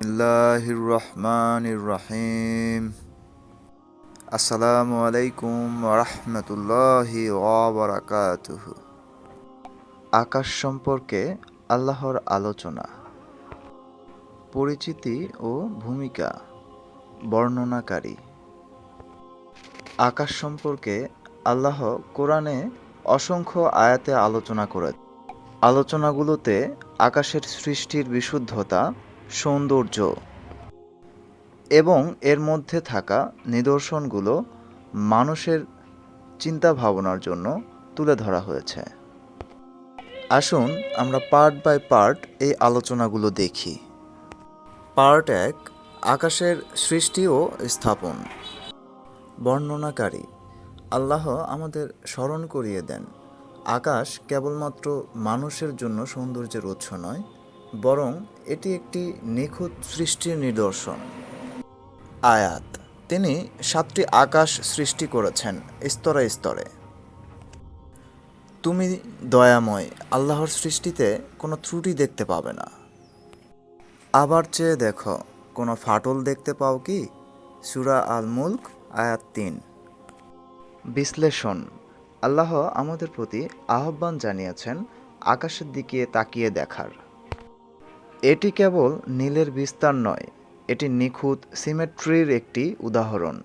বিসমিল্লাহির রহমানির রহিম আসসালামু আলাইকুম রহমতুল্লাহি ওবরাকাতুহ আকাশ সম্পর্কে আল্লাহর আলোচনা। পরিচিতি ও ভূমিকা বর্ণনাকারী। আকাশ সম্পর্কে আল্লাহ কোরআনে অসংখ্য আয়াতে আলোচনা করে আলোচনাগুলোতে আকাশের সৃষ্টির বিশুদ্ধতা সৌন্দর্য এবং এর মধ্যে থাকা নিদর্শনগুলো মানুষের চিন্তা ভাবনার জন্য তুলে ধরা হয়েছে। আসুন আমরা পার্ট বাই পার্ট এই আলোচনাগুলো দেখি। পার্ট এক, আকাশের সৃষ্টি ও স্থাপন। বর্ণনাকারী, আল্লাহ আমাদের স্মরণ করিয়ে দেন, আকাশ কেবলমাত্র মানুষের জন্য সৌন্দর্যের উৎস নয় বরং এটি একটি নিখুঁত সৃষ্টির নিদর্শন। আয়াত, তিনি সাতটি আকাশ সৃষ্টি করেছেন স্তরে স্তরে। তুমি দয়াময়, আল্লাহর সৃষ্টিতে কোনো ত্রুটি দেখতে পাবে না। আবার চেয়ে দেখো, কোনো ফাটল দেখতে পাও কি? সুরা আল মুল্ক আয়াত তিন। বিশ্লেষণ, আল্লাহ আমাদের প্রতি আহ্বান জানিয়েছেন আকাশের দিকে তাকিয়ে দেখার। এটি কেবল নীলের বিস্তার নয় এটি নিখুঁত সিমেট্রির একটি উদাহরণ।